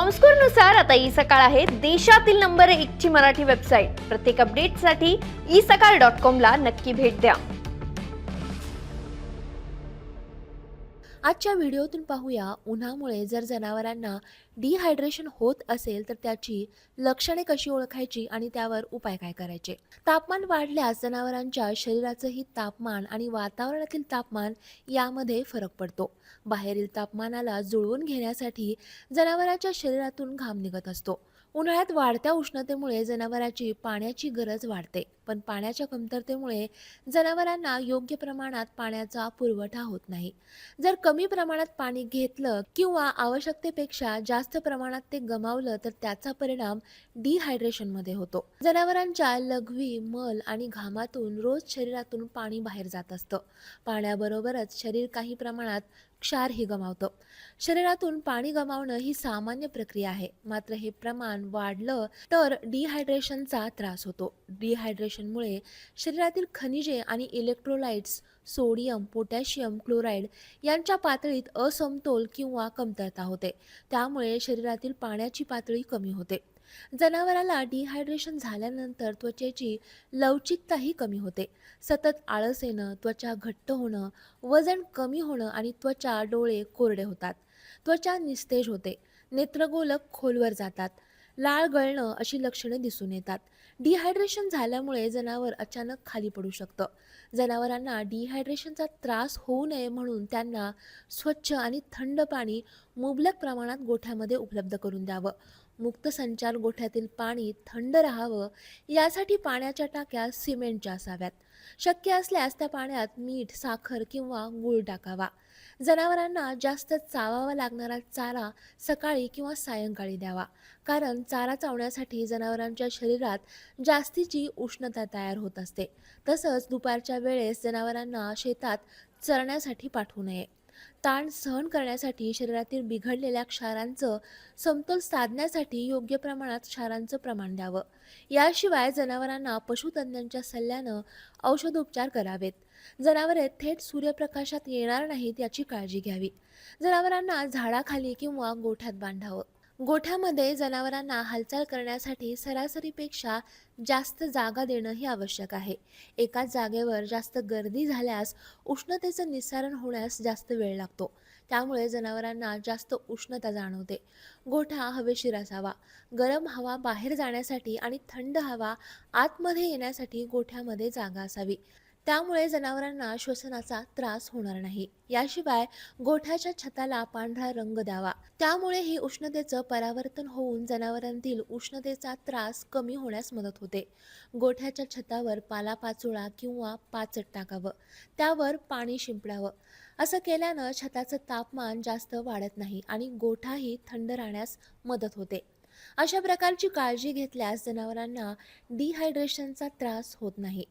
कॉमस्कोरनुसार आता ई सकाळ आहे. देशातील नंबर एक ची मराठी वेबसाईट प्रत्येक अपडेटसाठी ई सकाळ डॉट कॉम ला नक्की भेट द्या. आजच्या व्हिडिओतून पाहूया उन्हामुळे जर जनावरांना डिहायड्रेशन होत असेल तर त्याची लक्षणे कशी ओळखायची आणि त्यावर उपाय काय करायचे? तापमान वाढल्यास जनावरांच्या शरीराचंही तापमान आणि वातावरणातील तापमान यामध्ये फरक पडतो. बाहेरील तापमानाला जुळवून घेण्यासाठी जनावरांच्या शरीरातून घाम निघत असतो. उन्हाळ्यात वाढत्या उष्णतेमुळे जनावरांची पाण्याची गरज वाढते. पण पाण्याच्या कमतरतेमुळे जनावरांना योग्य प्रमाणात पाण्याचा पुरवठा होत नाही. जर कमी प्रमाणात पाणी घेतलं किंवा आवश्यकतेपेक्षा जास्त प्रमाणात ते गमावलं तर त्याचा परिणाम डिहायड्रेशनमध्ये होतो. जनावरांच्या लघवी मल आणि घामातून रोज शरीरातून पाणी बाहेर जात असतं. पाण्याबरोबरच शरीर काही प्रमाणात क्षारही गमावतं. शरीरातून पाणी गमावणं ही सामान्य प्रक्रिया आहे. मात्र हे प्रमाण वाढलं तर डिहायड्रेशनचा त्रास होतो. डिहायड्रेशनमुळे शरीरातील खनिजे आणि इलेक्ट्रोलाइट्स सोडियम पोटॅशियम क्लोराईड यांच्या पातळीत असमतोल किंवा कमतरता होते. त्यामुळे शरीरातील पाण्याची पातळी कमी होते. जनावराला डिहायड्रेशन झाल्यानंतर त्वचेची लवचिकताही कमी होते. सतत आळस येणं त्वचा घट्ट होणं वजन कमी होणं आणि त्वचा डोळे कोरडे होतात. त्वचा निस्तेज होते. नेत्रगोलक खोलवर जातात. लाळ गळणं अशी लक्षणे दिसून येतात. डिहायड्रेशन झाल्यामुळे जनावर अचानक खाली पडू शकतं. जनावरांना डिहायड्रेशनचा त्रास होऊ नये म्हणून त्यांना स्वच्छ आणि थंड पाणी मुबलक प्रमाणात गोठ्यामध्ये उपलब्ध करून द्यावं. मुक्त संचार गोठ्यातील पाणी थंड राहावं यासाठी पाण्याच्या टाक्या सिमेंटच्या असाव्यात. शक्य असल्यास त्या पाण्यात मीठ साखर किंवा गूळ टाकावा. जनावरांना जास्त चावावा लागणारा चारा सकाळी किंवा सायंकाळी द्यावा कारण चारा चावण्यासाठी जनावरांच्या शरीरात जास्तीची उष्णता तयार होत असते. तसंच दुपारच्या वेळेस जनावरांना शेतात चरण्यासाठी पाठवू नये. ताण सहन करण्यासाठी शरीरातील बिघडलेल्या क्षारांचं समतोल साधण्यासाठी योग्य प्रमाणात क्षारांचं प्रमाण द्यावं. याशिवाय जनावरांना पशुतज्ञांच्या सल्ल्यानं औषधोपचार करावेत. जनावरे थेट सूर्यप्रकाशात येणार नाहीत याची काळजी घ्यावी. जनावरांना झाडाखाली किंवा गोठ्यात बांधावं. गोठ्यामध्ये जनावरांना हालचाल करण्यासाठी सरासरीपेक्षा जास्त जागा देणं ही आवश्यक आहे. एकाच जागेवर जास्त गर्दी झाल्यास उष्णतेचं निस्सारण होण्यास जास्त वेळ लागतो. त्यामुळे जनावरांना जास्त उष्णता जाणवते. गोठा हवेशीर असावा. गरम हवा बाहेर जाण्यासाठी आणि थंड हवा आतमध्ये येण्यासाठी गोठ्यामध्ये जागा असावी. त्यामुळे जनावरांना श्वसनाचा त्रास होणार नाही. याशिवाय गोठ्याच्या छताला पांढरा रंग द्यावा. त्यामुळे ही उष्णतेचं परावर्तन होऊन जनावरांतील उष्णतेचा त्रास कमी होण्यास मदत होते. गोठ्याच्या छतावर पालापाचोळा किंवा पाचट टाकावं. त्यावर पाणी शिंपडावं. असं केल्यानं छताचं तापमान जास्त वाढत नाही आणि गोठाही थंड राहण्यास मदत होते. अशा प्रकारची काळजी घेतल्यास जनावरांना डिहायड्रेशनचा त्रास होत नाही.